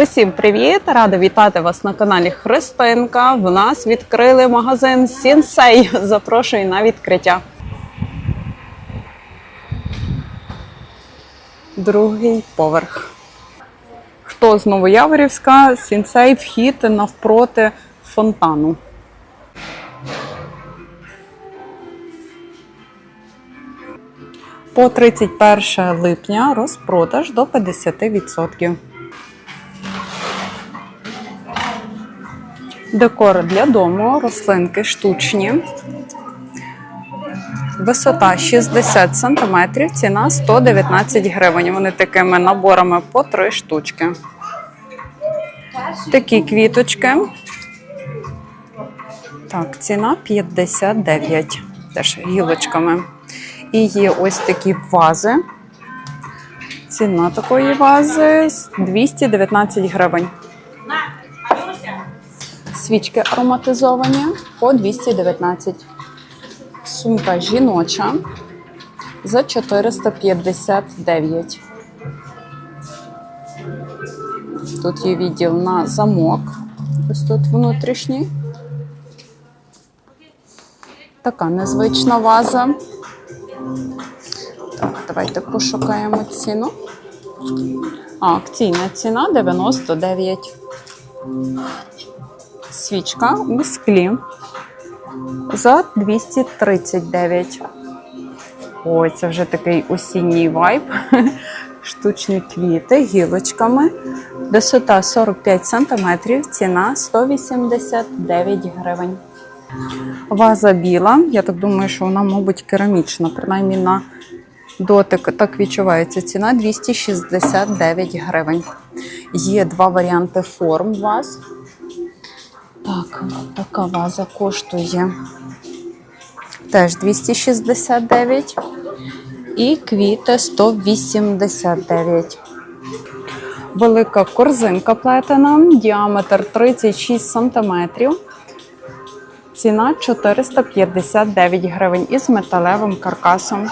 Усім привіт! Рада вітати вас на каналі Христинка. В нас відкрили магазин Сінсей. Запрошую на відкриття. Другий поверх. Хто з Новояворівська? Сінсей вхід навпроти фонтану. По 31 липня розпродаж до 50%. Декор для дому, рослинки штучні. Висота 60 см, ціна 119 гривень. Вони такими наборами по 3 штучки. Такі квіточки. Так, ціна 59. Теж гілочками. І є ось такі вази. Ціна такої вази 219 гривень. Свічки ароматизовані по 219. Сумка жіноча за 459. Тут є відділ на замок. Ось тут внутрішній. Така незвична ваза. Так, давайте пошукаємо ціну. А, акційна ціна 99. Свічка у склі за 239. Ой, це вже такий осінній вайб. Штучні квіти гілочками. Висота 45 см, ціна 189 гривень. Ваза біла. Я так думаю, що вона, мабуть, керамічна, принаймні на дотик так відчувається. Ціна 269 гривень. Є два варіанти форм ваз. Так, така ваза коштує теж 269 і квіти 189. Велика корзинка плетена, діаметр 36 см. Ціна 459 гривень із металевим каркасом.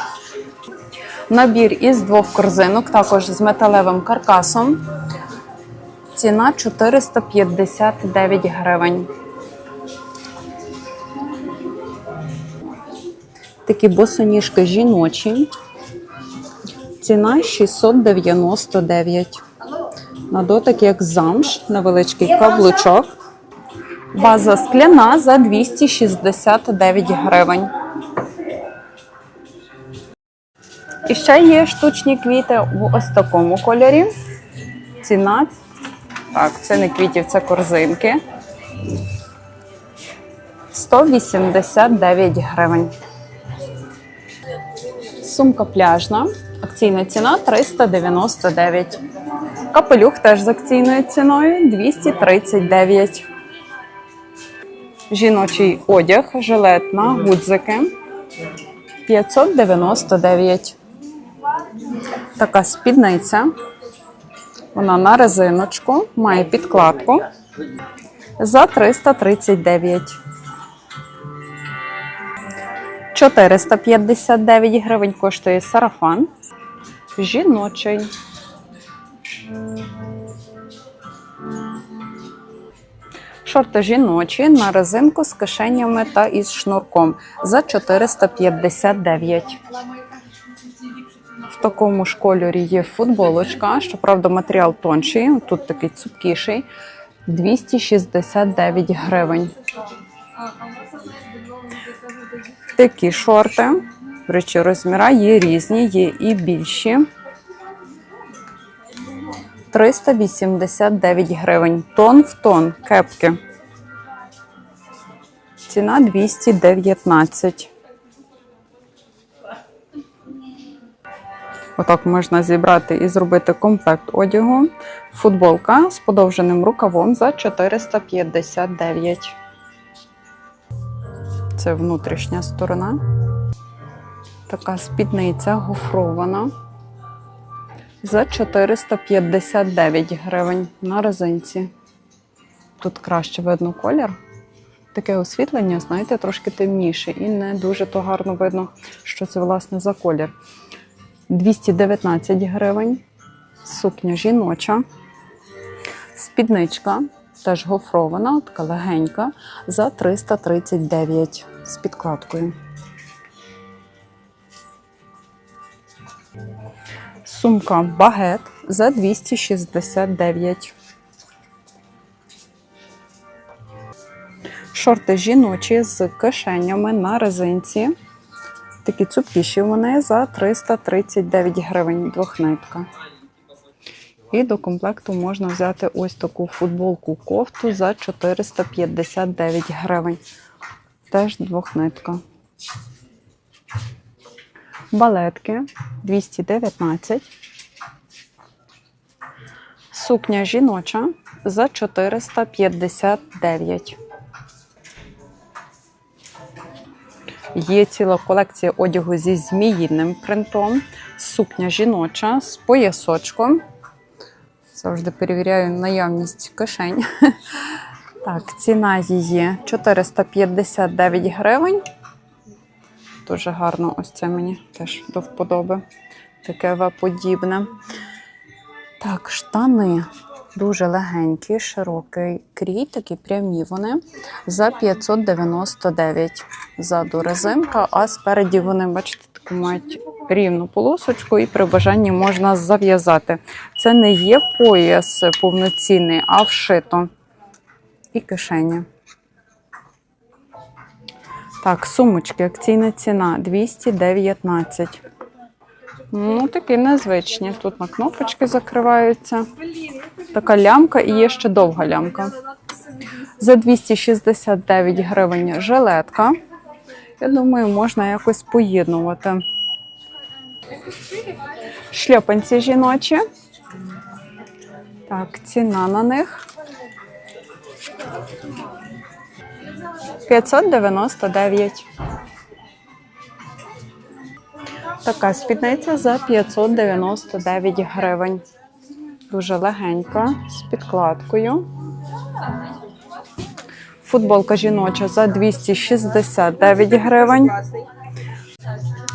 Набір із двох корзинок, також з металевим каркасом. Ціна 459 гривень. Такі босоніжки жіночі. Ціна 699. На дотик як замш, невеличкий каблучок. База скляна за 269 гривень. І ще є штучні квіти в ось такому кольорі. Ціна так, це не квітів, це корзинки. 189 гривень. Сумка пляжна. Акційна ціна 399. Капелюх теж з акційною ціною 239. Жіночий одяг, жилет на гудзики 599. Така спідниця. Вона на резиночку, має підкладку за 339. 459 гривень коштує сарафан. Жіночий. Шорти жіночі на резинку з кишенями та із шнурком за 459. В такому ж кольорі є футболочка, щоправда, матеріал тонший, тут такий цупкіший. 269 гривень. Такі шорти. До речі, розміра є різні, є і більші. 389 гривень. Тон в тон кепки. Ціна 219. Отак можна зібрати і зробити комплект одягу. Футболка з подовженим рукавом за 459. Це внутрішня сторона. Така спідниця гофрована. За 459 гривень на резинці. Тут краще видно колір. Таке освітлення, знаєте, трошки темніше, і не дуже то гарно видно, що це власне за колір. 219 гривень. Сукня жіноча. Спідничка теж гофрована, така легенька, за 339 з підкладкою. Сумка багет за 269. Шорти жіночі з кишенями на резинці. Такі цупкіші вони за 339 гривень двохнитка. І до комплекту можна взяти ось таку футболку кофту за 459 гривень. Теж двохнитка. Балетки 219. Сукня жіноча за 459. Є ціла колекція одягу зі зміїним принтом. Сукня жіноча з поясочком. Завжди перевіряю наявність кишень. Так, ціна її 459 гривень. Дуже гарно, ось це мені теж до вподоби. Таке В-подібне. Так, штани дуже легенькі, широкий крій, такі прямі вони за 599 ззаду резинка, а спереді вони, бачите, таку мають рівну полосочку, і при бажанні можна зав'язати. Це не є пояс повноцінний, а вшито. І кишеня. Так, сумочки, акційна ціна 219. Ну, такі незвичні. Тут на кнопочки закриваються. Така лямка і є ще довга лямка. За 269 гривень жилетка. Я думаю, можна якось поєднувати. Шльопанці жіночі. Так, ціна на них. 599. Така спідниця за 599 гривень. Дуже легенька, з підкладкою. Футболка жіноча за 269 гривень.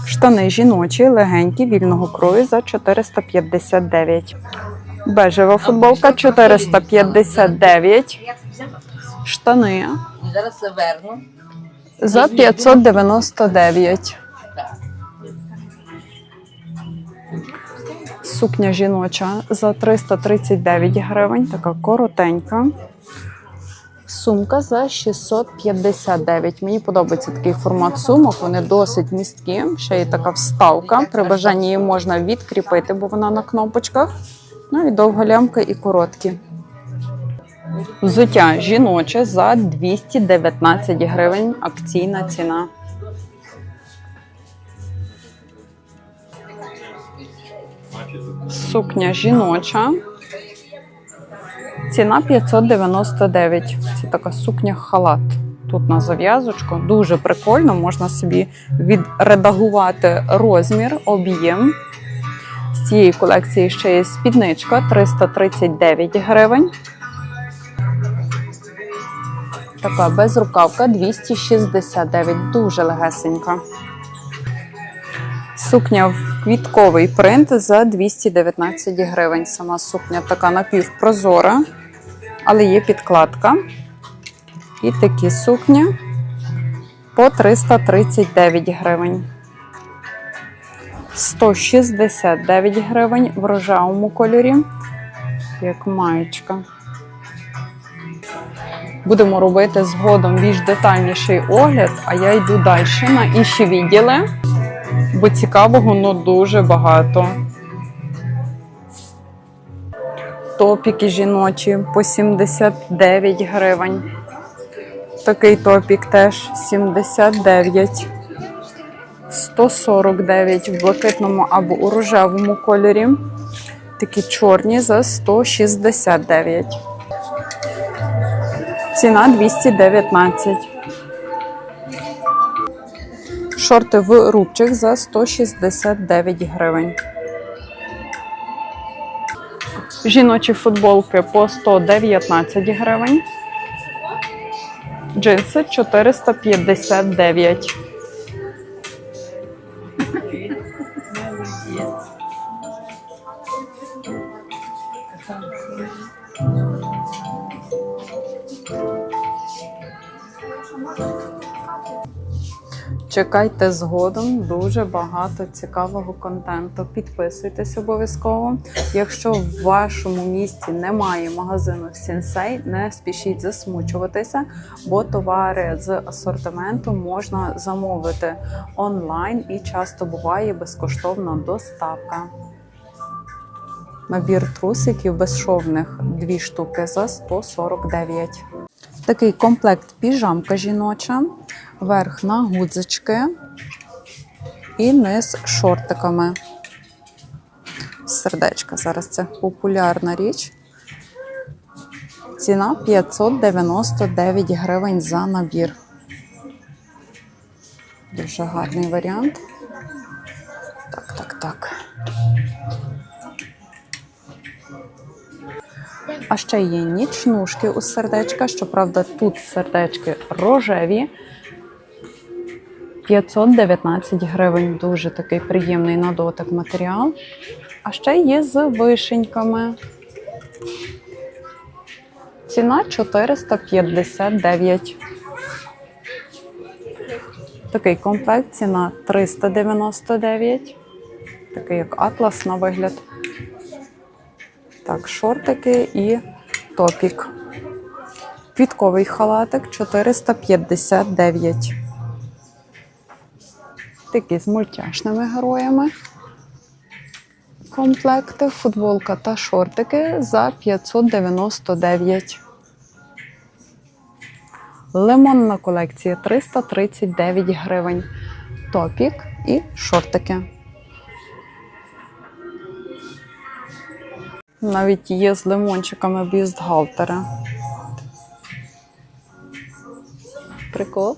Штани жіночі, легенькі, вільного крою за 459. Бежева футболка 459. Штани Зараз верну. за 599. Сукня жіноча за 339 гривень, така коротенька. Сумка за 659. Мені подобається такий формат сумок. Вони досить місткі. Ще є така вставка. При бажанні її можна відкріпити, бо вона на кнопочках. Ну і довга лямка і короткі. Взуття жіноче за 219 гривень. Акційна ціна. Сукня жіноча. Ціна 599. Це така сукня халат. Тут на зав'язочку. Дуже прикольно, можна собі відредагувати розмір, об'єм. З цієї колекції ще є спідничка 339 гривень. Така безрукавка 269, дуже легесенька. Сукня в квітковий принт за 219 гривень. Сама сукня така напівпрозора, але є підкладка. І такі сукні по 339 гривень. 169 гривень в рожевому кольорі, як маєчка. Будемо робити згодом більш детальніший огляд, а я йду далі на інші відділи бо цікавого ну дуже багато. Топіки жіночі по 79 гривень. Такий топік теж 79. 149 в блакитному або у рожевому кольорі. Такі чорні за 169. Ціна 219. Шорти в рубчик за 169 гривень. Жіночі футболки по 119 гривень. Джинси 459. Чекайте згодом дуже багато цікавого контенту. Підписуйтесь обов'язково. Якщо в вашому місті немає магазину Сінсей, не спішіть засмучуватися, бо товари з асортименту можна замовити онлайн і часто буває безкоштовна доставка. Набір трусиків безшовних дві штуки за 149. Такий комплект піжамка жіноча, верх на гудзички і низ шортиками. Сердечка. Зараз це популярна річ. Ціна 599 гривень за набір. Дуже гарний варіант. Так, так, так. А ще є нічнушки у сердечка. Щоправда, тут сердечки рожеві. 519 гривень. Дуже такий приємний на дотик матеріал. А ще є з вишеньками. Ціна 459. Такий комплект, ціна 399. Такий як атлас на вигляд. Так, шортики і топік. Квітковий халатик 459. Такі з мультяшними героями. Комплекти, футболка та шортики за 599. Лимонна колекція 339 гривень. Топік і шортики. Навіть є з лимончиками бюстгальтери. Прикол.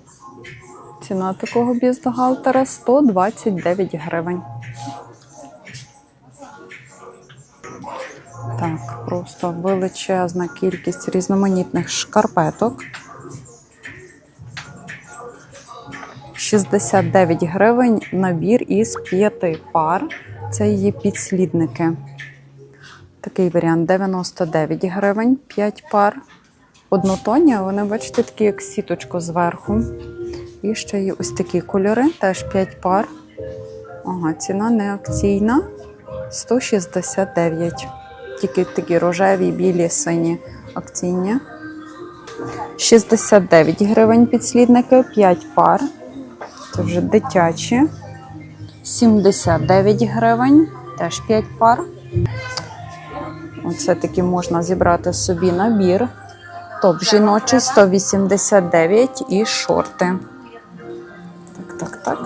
Ціна такого бюстгальтера 129 гривень. Так, просто величезна кількість різноманітних шкарпеток. 69 гривень набір із п'яти пар. Це її підслідники. Такий варіант 99 гривень, 5 пар. Однотонні, вони, бачите, такі, як сіточку зверху. І ще є ось такі кольори, теж 5 пар. Ага, ціна не акційна. 169. Тільки такі рожеві, білі, сині акційні. 69 гривень підслідники, 5 пар. Це вже дитячі. 79 гривень, теж 5 пар. Оце таки можна зібрати собі набір. Топ жіночий 189 і шорти. Так, так.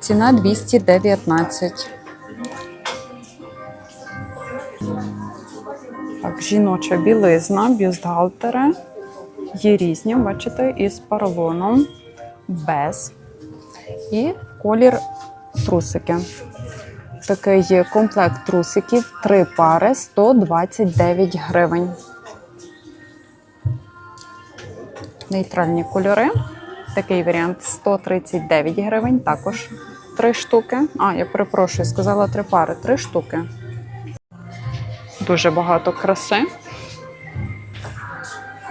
Ціна 219. Так, жіноча білизна, бюстгальтери. Є різні, бачите, із поролоном, без. І колір трусики. Такий є комплект трусиків, три пари 129 гривень. Нейтральні кольори. Такий варіант 139 гривень. Також три штуки. А, я перепрошую, сказала три пари, три штуки. Дуже багато краси.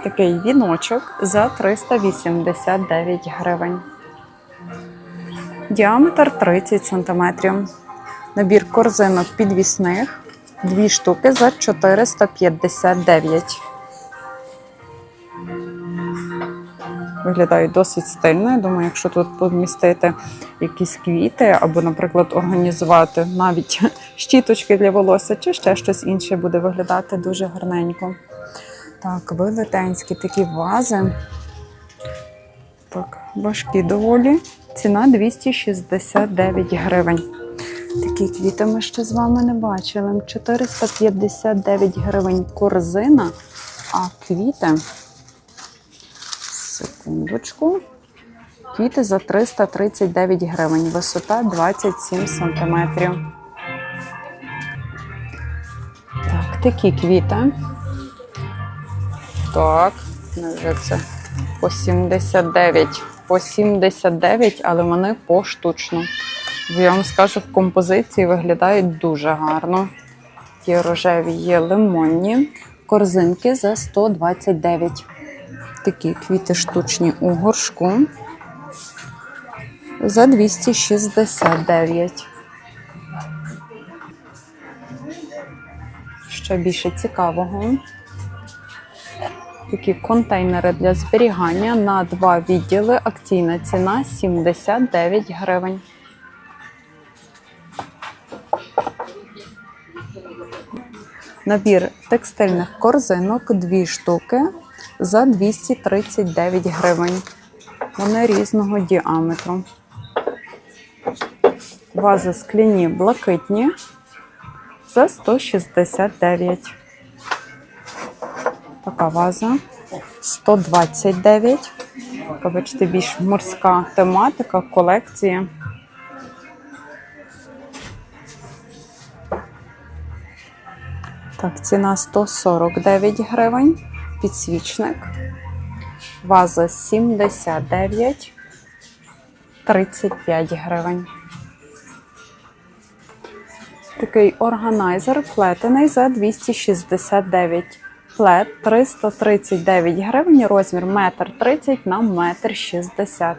Такий віночок за 389 гривень. Діаметр 30 см. Набір корзинок підвісних. Дві штуки за 459. Виглядають досить стильно. Я думаю, якщо тут помістити якісь квіти, або, наприклад, організувати навіть щіточки для волосся, чи ще щось інше буде виглядати дуже гарненько. Так, велетенські такі вази. Так, важкі доволі. Ціна 269 гривень. Такі квіти ми ще з вами не бачили. 459 гривень корзина, а квіти. Секундочку. Квіти за 339 гривень. Висота 27 сантиметрів. Так, такі квіти. Так, невже це по 79. По 79, але вони поштучно. Я вам скажу, в композиції виглядають дуже гарно. Є рожеві, є лимонні. Корзинки за 129. Такі квіти штучні у горшку за 269. Ще більше цікавого. Такі контейнери для зберігання на два відділи. Акційна ціна 79 гривень. Набір текстильних корзинок дві штуки за 239 гривень. Вони різного діаметру. Вази скляні блакитні за 169. Така ваза 129. Така, бачите, більш морська тематика, колекція. Так, ціна 149 гривень. Підсвічник. Ваза 79, 35 гривень. Такий органайзер плетений за 269. Плет 339 гривень, розмір 1,30 на 1,60 м.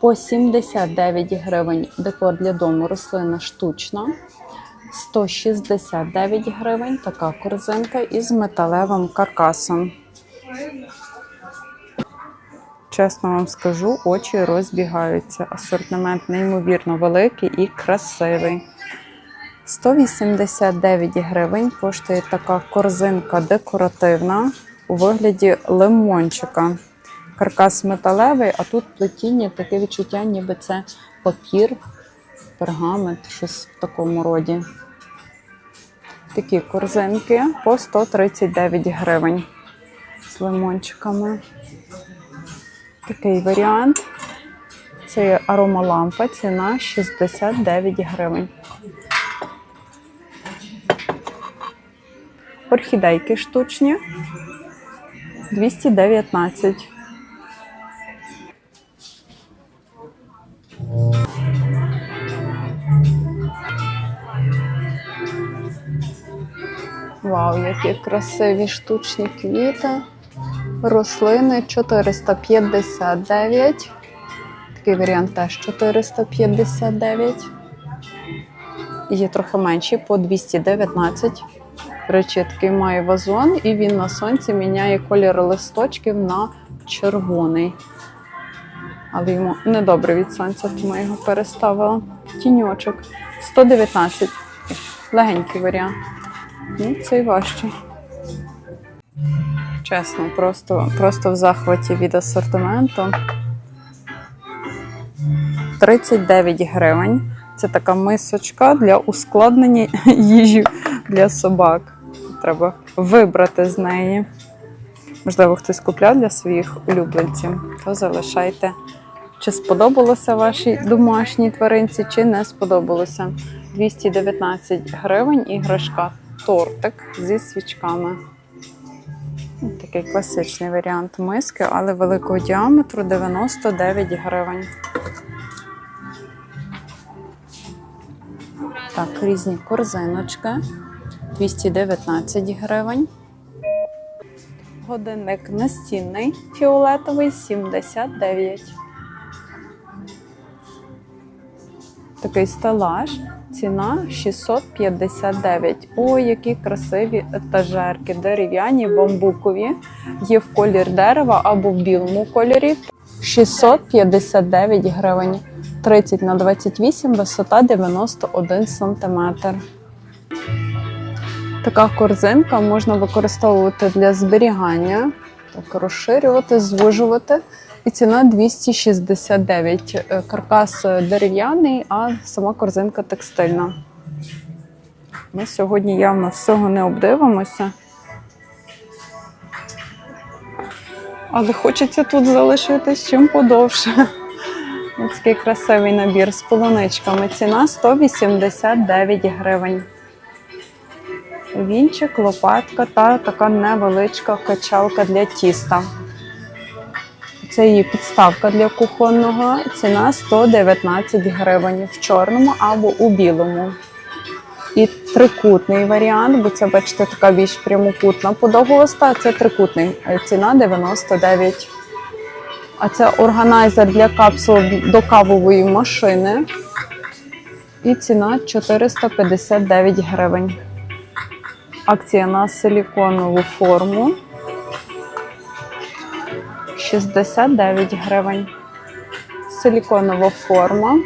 По 79 гривень декор для дому рослина штучна. 169 гривень така корзинка із металевим каркасом. Чесно вам скажу, очі розбігаються. Асортимент неймовірно великий і красивий. 189 гривень коштує така корзинка декоративна у вигляді лимончика. Каркас металевий, а тут плетіння, таке відчуття, ніби це папір, пергамент, щось в такому роді. Такі корзинки по 139 гривень з лимончиками. Такий варіант. Це аромалампа, ціна 69 гривень. Орхідейки штучні 219. Вау, які красиві штучні квіти. Рослини 459. Такий варіант теж 459. Є трохи менші по 219. Речі, такий має вазон, і він на сонці міняє колір листочків на червоний. Але йому недобре від сонця, тому я його переставила. Тіньочок 119. Легенький варіант. Ну, цей важче. Чесно, просто, просто в захваті від асортименту. 39 гривень. Це така мисочка для ускладнення їжі для собак. Треба вибрати з неї. Можливо, хтось купляв для своїх улюбленців, то залишайте. Чи сподобалося вашій домашній тваринці, чи не сподобалося. 219 гривень іграшка тортик зі свічками. Такий класичний варіант миски, але великого діаметру 99 гривень. Так, різні корзиночки 219 гривень. Годинник настінний фіолетовий 79. Такий стелаж. Ціна 659. Ой, які красиві етажерки, дерев'яні, бамбукові. Є в колір дерева або в білому кольорі. 659 гривень. 30 на 28, висота 91 сантиметр. Така корзинка можна використовувати для зберігання, так розширювати, звужувати. І ціна 269. Е, Каркас дерев'яний, а сама корзинка текстильна. Ми сьогодні явно всього не обдивимося. Але хочеться тут залишитись чим подовше. Ось такий красивий набір з полуничками. Ціна 189 гривень. Вінчик, лопатка та така невеличка качалка для тіста. Це її підставка для кухонного. Ціна 119 гривень в чорному або у білому. і трикутний варіант, бо це, бачите, така більш прямокутна подовгоста, це трикутний. Е, Ціна 99. А це органайзер для капсул до кавової машини. І ціна 459 гривень. Акція на силіконову форму 69 гривень. Силіконова форма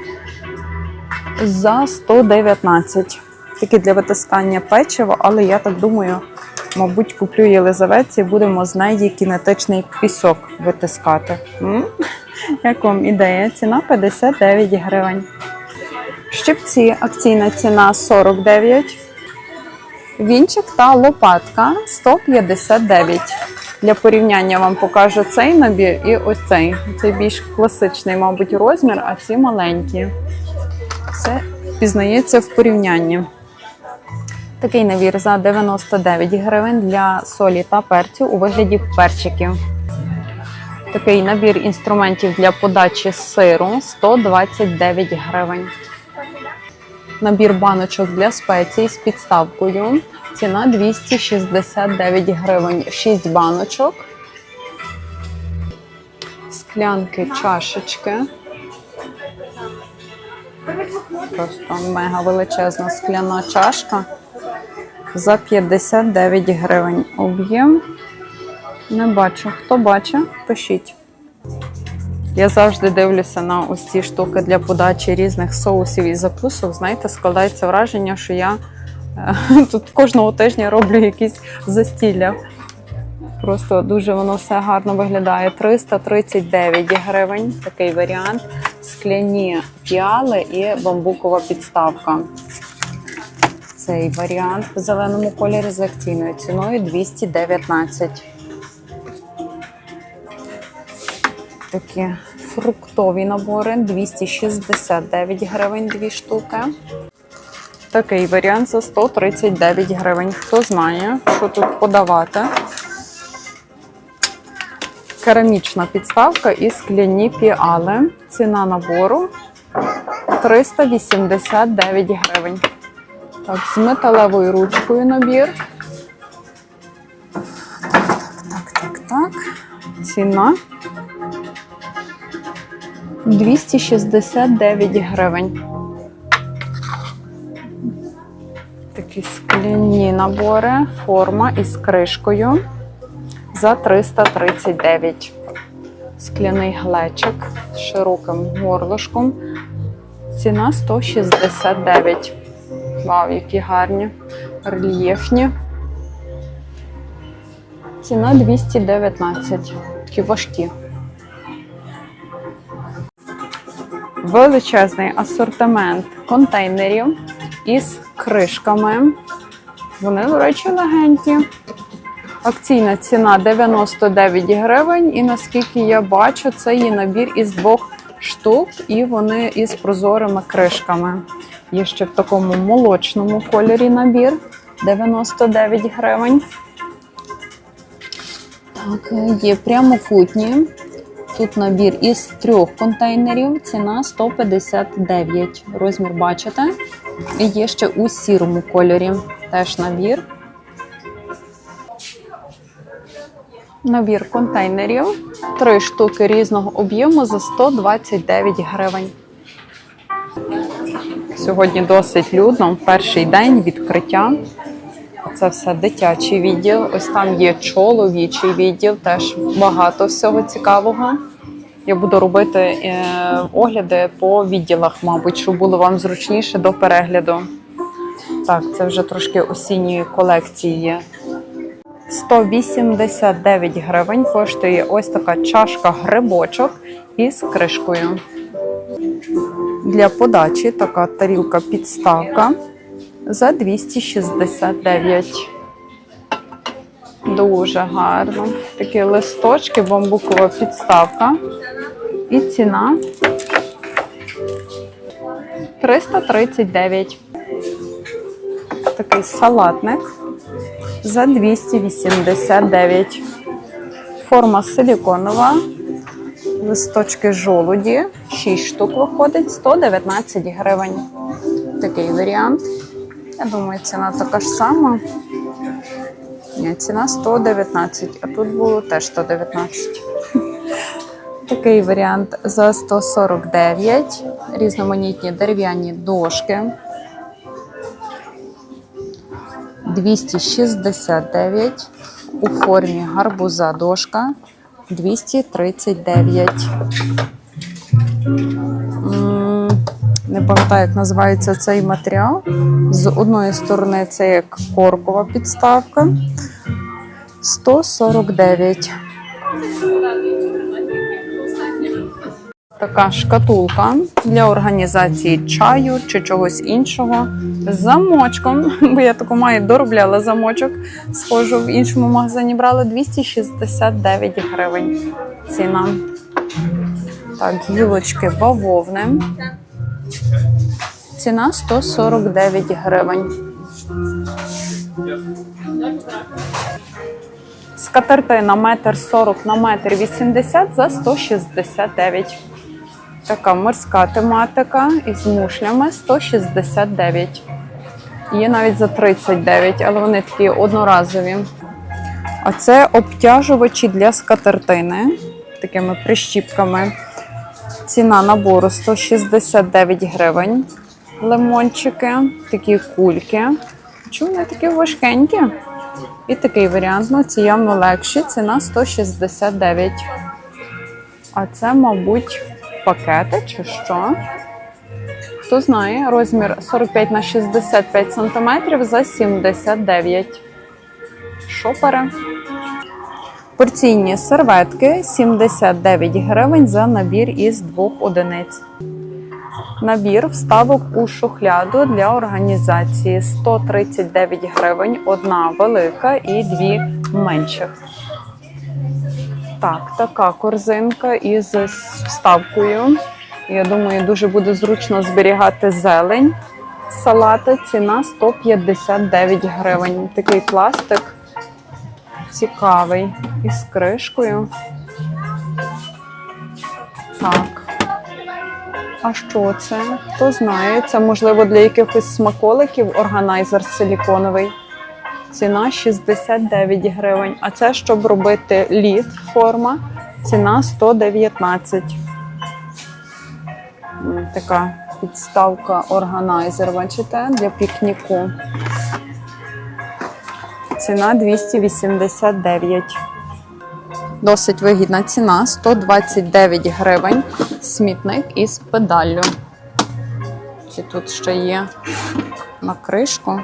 за 119. Тільки для витискання печива, але я так думаю, мабуть, куплю Єлизаветці, будемо з неї кінетичний пісок витискати. М? Як вам ідея? Ціна 59 гривень. Щипці акційна ціна 49. Вінчик та лопатка 159. Для порівняння вам покажу цей набір і ось цей. Цей більш класичний, мабуть, розмір, а ці маленькі. Все пізнається в порівнянні. Такий набір за 99 гривень для солі та перцю у вигляді перчиків. Такий набір інструментів для подачі сиру 129 гривень. Набір баночок для спецій з підставкою. Ціна 269 гривень. 6 баночок. Склянки, чашечки. Просто мега величезна скляна чашка за 59 гривень. Об'єм. Не бачу. Хто бачить, пишіть. Я завжди дивлюся на ось ці штуки для подачі різних соусів і закусок. Знаєте, складається враження, що я тут кожного тижня роблю якісь застілля. Просто дуже воно все гарно виглядає. 339 гривень, такий варіант. Скляні піали і бамбукова підставка. Цей варіант в зеленому кольорі з акційною ціною 219. Такі фруктові набори 269 гривень дві штуки. Такий варіант за 139 гривень. Хто знає, що тут подавати? Керамічна підставка і скляні піали. Ціна набору 389 гривень. Так, з металевою ручкою набір. Так, так, так. Ціна 269 гривень. Скляні набори, форма із кришкою за 339. Скляний глечик з широким горлышком. Ціна 169. Вау, які гарні, рельєфні. Ціна 219. Такі важкі. Величезний асортимент контейнерів із кришками. Вони, до речі, легенькі. Акційна ціна 99 гривень, і наскільки я бачу, це є набір із двох штук, і вони із прозорими кришками. Є ще в такому молочному кольорі набір 99 гривень. Так, є прямокутні. Тут набір із трьох контейнерів, ціна 159. Розмір бачите. Є ще у сірому кольорі теж набір. Набір контейнерів. Три штуки різного об'єму за 129 гривень. Сьогодні досить людно. Перший день відкриття. Це все дитячий відділ. Ось там є чоловічий відділ, теж багато всього цікавого. Я буду робити е, огляди по відділах, мабуть, щоб було вам зручніше до перегляду. Так, це вже трошки осінньої колекції є. 189 гривень коштує ось така чашка грибочок із кришкою. Для подачі така тарілка підставка за 269. Дуже гарно. Такі листочки, бамбукова підставка. І ціна 339. Такий салатник за 289. Форма силіконова. Листочки жолуді. 6 штук виходить, 119 гривень. Такий варіант. Я думаю, ціна така ж сама. Ні, ціна 119, а тут було теж 119. Такий варіант за 149. Різноманітні дерев'яні дошки. 269 у формі гарбуза дошка 239. Не пам'ятаю, як називається цей матеріал. З одної сторони це як коркова підставка 149. Така шкатулка для організації чаю чи чогось іншого з замочком. Бо я таку маю доробляла замочок. Схожу в іншому магазині брала 269 гривень. Ціна. Так, гілочки бавовни. Ціна 149 гривень. Скатертина метр 40 на метр 80 за 169. Така морська тематика із мушлями 169. Є навіть за 39, але вони такі одноразові. А це обтяжувачі для скатертини такими прищіпками. Ціна набору 169 гривень. Лимончики, такі кульки. Чому вони такі важкенькі? І такий варіант, ну ці легші, ціна 169. А це, мабуть, пакети чи що? Хто знає, розмір 45 на 65 см за 79. Шопери. Порційні серветки 79 гривень за набір із двох одиниць. Набір вставок у шухляду для організації 139 гривень, одна велика і дві менших. Так, така корзинка із вставкою. Я думаю, дуже буде зручно зберігати зелень. Салати ціна 159 гривень. Такий пластик цікавий із кришкою. Так. А що це? Хто знає? Це можливо для якихось смаколиків органайзер силіконовий. Ціна 69 гривень. А це щоб робити лід форма. Ціна 119. Така підставка органайзер, бачите, для пікніку. Ціна 289. Досить вигідна ціна 129 гривень. Смітник із педаллю. І тут ще є на кришку.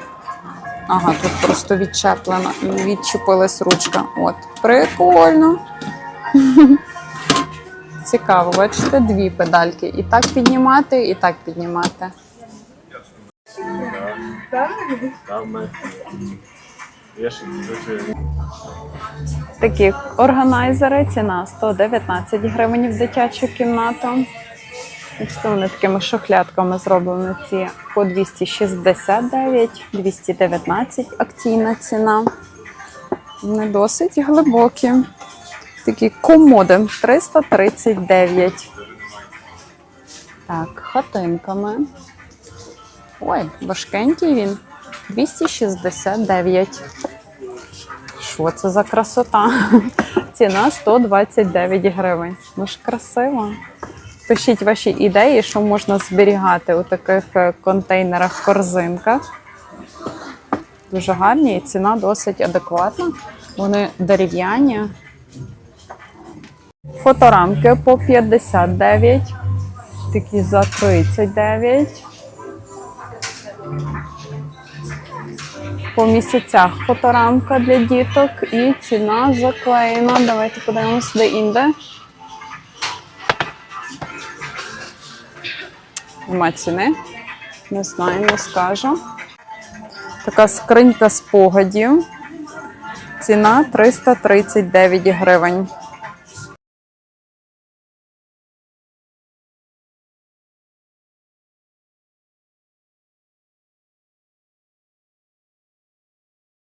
Ага, тут просто відчеплена, відчепилась ручка. От, прикольно. Цікаво, бачите, дві педальки. І так піднімати, і так піднімати. Я ж дуже Такі органайзери, ціна 119 гривень в дитячу кімнату. Бачите, вони такими шухлядками зроблені ці по 269, 219 акційна ціна. Вони досить глибокі. Такі комоди 339. Так, хатинками. Ой, важкенький він. 269. Що це за красота? Ціна 129 гривень. Ну ж красиво. Пишіть ваші ідеї, що можна зберігати у таких е, контейнерах, корзинках. Дуже гарні і ціна досить адекватна. Вони дерев'яні. Фоторамки по 59, такі за 39. По місяцях фоторамка для діток і ціна заклеєна. Давайте подивимось, де інде. Нема ціни. Не знаю, не скажу. Така скринька спогадів. Ціна 339 гривень.